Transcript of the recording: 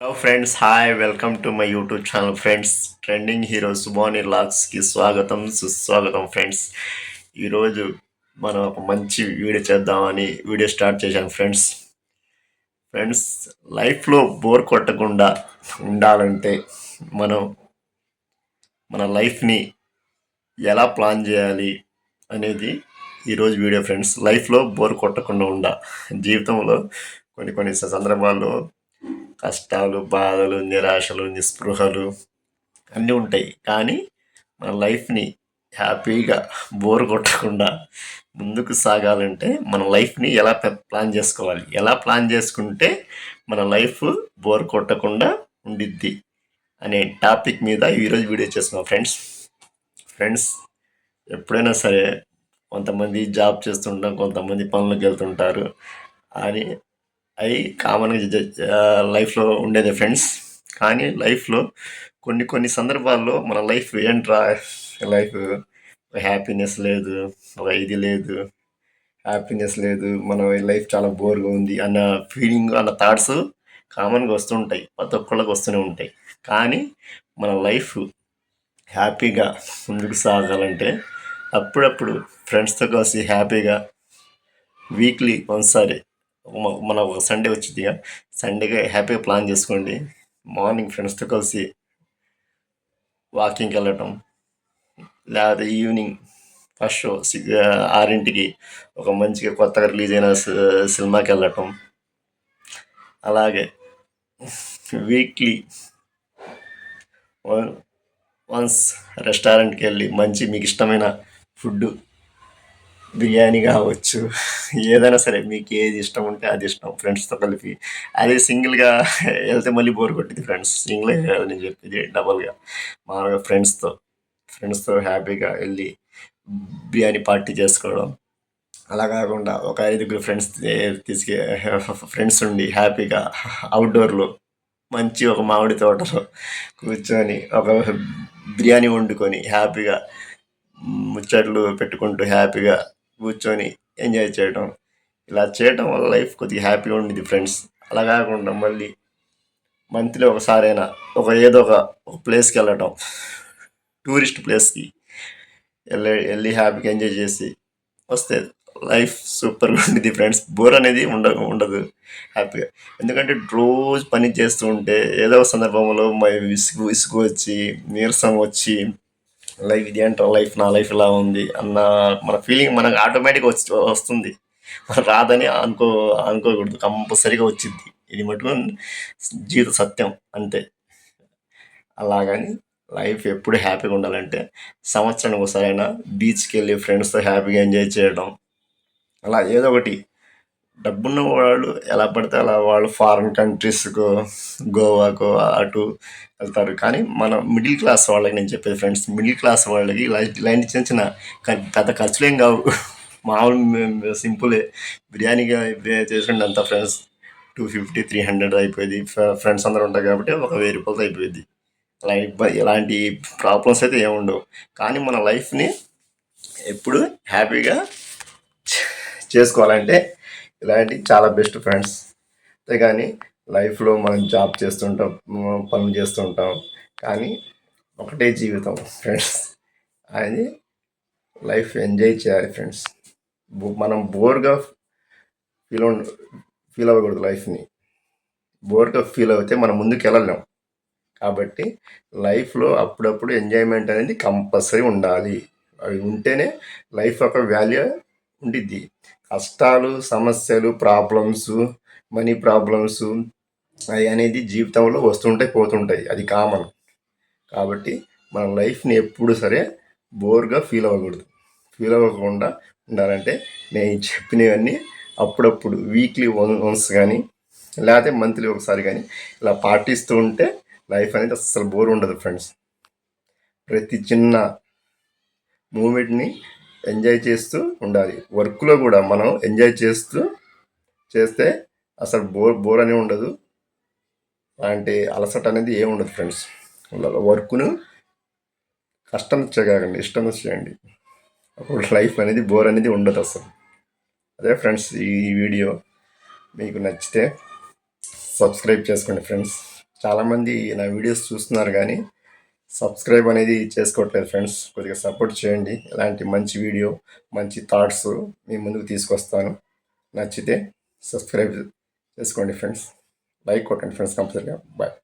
Hello friends hi welcome to my YouTube channel friends trending hero Subani లాక్స్కి స్వాగతం సుస్వాగతం friends ఈరోజు మనం ఒక మంచి వీడియో చేద్దామని వీడియో స్టార్ట్ చేశాను ఫ్రెండ్స్ ఫ్రెండ్స్ లైఫ్లో బోర్ కొట్టకుండా ఉండాలంటే మనం మన లైఫ్ని ఎలా ప్లాన్ చేయాలి అనేది ఈరోజు వీడియో ఫ్రెండ్స్ లైఫ్లో బోర్ కొట్టకుండా ఉండ జీవితంలో కొన్ని కొన్ని సందర్భాల్లో కష్టాలు బాధలు నిరాశలు నిస్పృహలు అన్నీ ఉంటాయి. కానీ మన లైఫ్ని హ్యాపీగా బోర్ కొట్టకుండా ముందుకు సాగాలంటే మన లైఫ్ని ఎలా ప్లాన్ చేసుకోవాలి? ఎలా ప్లాన్ చేసుకుంటే మన లైఫ్ బోర్ కొట్టకుండా ఉండిద్ది? అనే టాపిక్ మీద ఈరోజు వీడియో చేస్తున్నాం. ఫ్రెండ్స్ ఫ్రెండ్స్ ఎప్పుడైనా సరే కొంతమంది జాబ్ చేస్తుంటాం కొంతమంది పనులకు వెళ్తుంటారు. అని అవి కామన్గా లైఫ్లో ఉండేదే ఫ్రెండ్స్ కానీ లైఫ్లో కొన్ని కొన్ని సందర్భాల్లో మన లైఫ్ ఏంట్రా? లైఫ్ హ్యాపీనెస్ లేదు ఒక ఇది లేదు హ్యాపీనెస్ లేదు మన లైఫ్ చాలా బోర్గా ఉంది అన్న ఫీలింగ్ అన్న థాట్స్ కామన్గా వస్తుంటాయి ప్రతి ఒక్కళ్ళకి వస్తూనే ఉంటాయి. కానీ మన లైఫ్ హ్యాపీగా ముందుకు సాగాలంటే అప్పుడప్పుడు ఫ్రెండ్స్తో కలిసి హ్యాపీగా వీక్లీ ఒకసారి మన ఒక సండే వచ్చింది సండేగా హ్యాపీగా ప్లాన్ చేసుకోండి. మార్నింగ్ ఫ్రెండ్స్తో కలిసి వాకింగ్కి వెళ్ళటం. లేకపోతే ఈవినింగ్ ఫస్ట్ షో సి- ఆరింటికి ఒక మంచిగా కొత్తగా రిలీజ్ అయిన సినిమాకి వెళ్ళటం. అలాగే వీక్లీ వన్స్ రెస్టారెంట్కి వెళ్ళి మంచి మీకు ఇష్టమైన ఫుడ్ బిర్యానీ కావచ్చు ఏదైనా సరే మీకు ఏది ఇష్టం ఉంటే అది ఇష్టం ఫ్రెండ్స్తో కలిపి. అదే సింగిల్గా వెళ్తే మళ్ళీ బోర్ కొట్టింది ఫ్రెండ్స్. సింగిల్ నేను చెప్పేది డబల్గా. మామూలుగా ఫ్రెండ్స్తో ఫ్రెండ్స్తో హ్యాపీగా వెళ్ళి బిర్యానీ పార్టీ చేసుకోవడం. అలా కాకుండా ఒక ఐదుగురు ఫ్రెండ్స్ తీసుకు ఫ్రెండ్స్ ఉండి హ్యాపీగా అవుట్డోర్లో మంచి ఒక మామిడి తోటలో కూర్చొని ఒక బిర్యానీ వండుకొని హ్యాపీగా ముచ్చట్లు పెట్టుకుంటూ హ్యాపీగా కూర్చొని ఎంజాయ్ చేయడం ఇలా చేయడం వల్ల లైఫ్ కొద్దిగా హ్యాపీగా ఉండేది ఫ్రెండ్స్ అలా కాకుండా మళ్ళీ మంత్లీ ఒకసారైనా ఒక ఏదో ఒక ప్లేస్కి వెళ్ళటం. టూరిస్ట్ ప్లేస్కి వెళ్ళి వెళ్ళి హ్యాపీగా ఎంజాయ్ చేసి వస్తే లైఫ్ సూపర్గా ఉండేది ఫ్రెండ్స్ బోర్ అనేది ఉండ ఉండదు హ్యాపీగా ఎందుకంటే రోజు పని చేస్తూ ఉంటే ఏదో ఒక సందర్భంలో మై విసుగు విసుగు వచ్చి నీరసం వచ్చి లైఫ్ ఇది ఏంటో లైఫ్ నా లైఫ్ ఇలా ఉంది అన్న మన ఫీలింగ్ మనకు ఆటోమేటిక్గా వచ్చి వస్తుంది. రాదని అనుకో అనుకోకూడదు. కంపల్సరీగా వచ్చింది ఇది మటుకు జీవిత సత్యం అంతే. అలాగని లైఫ్ ఎప్పుడు హ్యాపీగా ఉండాలంటే సంవత్సరానికి ఒకసారైనా బీచ్కి వెళ్ళి ఫ్రెండ్స్తో హ్యాపీగా ఎంజాయ్ చేయడం. అలా ఏదో ఒకటి డబ్బున్న వాళ్ళు ఎలా పడితే అలా వాళ్ళు ఫారిన్ కంట్రీస్కు గోవాకు అటు వెళ్తారు. కానీ మన మిడిల్ క్లాస్ వాళ్ళకి నేను చెప్పేది ఫ్రెండ్స్ మిడిల్ క్లాస్ వాళ్ళకి ఇలాంటి చిన్న చిన్న పెద్ద ఖర్చులేం కావు. మామూలు సింపులే బిర్యానీగా చేసుకుంటే అంత friends two fifty three hundred అయిపోయింది. ఫ్రెండ్స్ అందరూ ఉంటారు కాబట్టి ఒక వెయ్యి రూపాయలతో అయిపోయింది. అలా ఇలాంటి ప్రాబ్లమ్స్ అయితే ఏముండవు కానీ మన లైఫ్ని ఎప్పుడు హ్యాపీగా చేసుకోవాలంటే ఇలాంటి చాలా బెస్ట్ ఫ్రెండ్స్ అంతేగాని లైఫ్లో మనం జాబ్ చేస్తుంటాం పనులు చేస్తుంటాం. కానీ ఒకటే జీవితం ఫ్రెండ్స్ అది లైఫ్ ఎంజాయ్ చేయాలి ఫ్రెండ్స్ బో- మనం బోర్గా ఫీల్ ఫీల్ అవ్వకూడదు లైఫ్ని బోర్గా ఫీల్ అవుతే మనం ముందుకు వెళ్ళలేం. కాబట్టి లైఫ్లో అప్పుడప్పుడు ఎంజాయ్మెంట్ అనేది కంపల్సరీ ఉండాలి. అవి ఉంటేనే లైఫ్ యొక్క వాల్యూ ఉండిద్ది. కష్టాలు సమస్యలు ప్రాబ్లమ్స్ మనీ ప్రాబ్లమ్స్ అవి అనేది జీవితంలో వస్తుంటాయి పోతుంటాయి. అది కామన్ కాబట్టి మన లైఫ్ని ఎప్పుడు సరే బోర్గా ఫీల్ అవ్వకూడదు. ఫీల్ అవ్వకుండా ఉండాలంటే నేను చెప్పినవన్నీ అప్పుడప్పుడు వీక్లీ వన్ వన్స్ కానీ లేకపోతే మంత్లీ ఒకసారి కానీ ఇలా పాటిస్తూ ఉంటే లైఫ్ అనేది అస్సలు బోర్ ఉండదు ఫ్రెండ్స్ ప్రతి చిన్న మూమెంట్ని ఎంజాయ్ చేస్తూ ఉండాలి. వర్క్లో కూడా మనం ఎంజాయ్ చేస్తూ చేస్తే అసలు బోర్ బోర్ అనేది ఉండదు. అలాంటి అలసట అనేది ఏమి ఉండదు ఫ్రెండ్స్ వర్క్ను కష్టం చేయకండి ఇష్టం చేయండి. అప్పుడు లైఫ్ అనేది బోర్ అనేది ఉండదు అసలు. అదే ఫ్రెండ్స్ ఈ వీడియో మీకు నచ్చితే సబ్స్క్రైబ్ చేసుకోండి ఫ్రెండ్స్ చాలామంది నా వీడియోస్ చూస్తున్నారు కానీ సబ్స్క్రైబ్ అనేది చేసుకోవట్లేదు ఫ్రెండ్స్ కొద్దిగా సపోర్ట్ చేయండి. ఇలాంటి మంచి వీడియో మంచి థాట్స్ మీ ముందుకు తీసుకొస్తాను. నచ్చితే సబ్స్క్రైబ్ చేసుకోండి ఫ్రెండ్స్ లైక్ కొట్టండి ఫ్రెండ్స్ కంపల్సరీగా బాయ్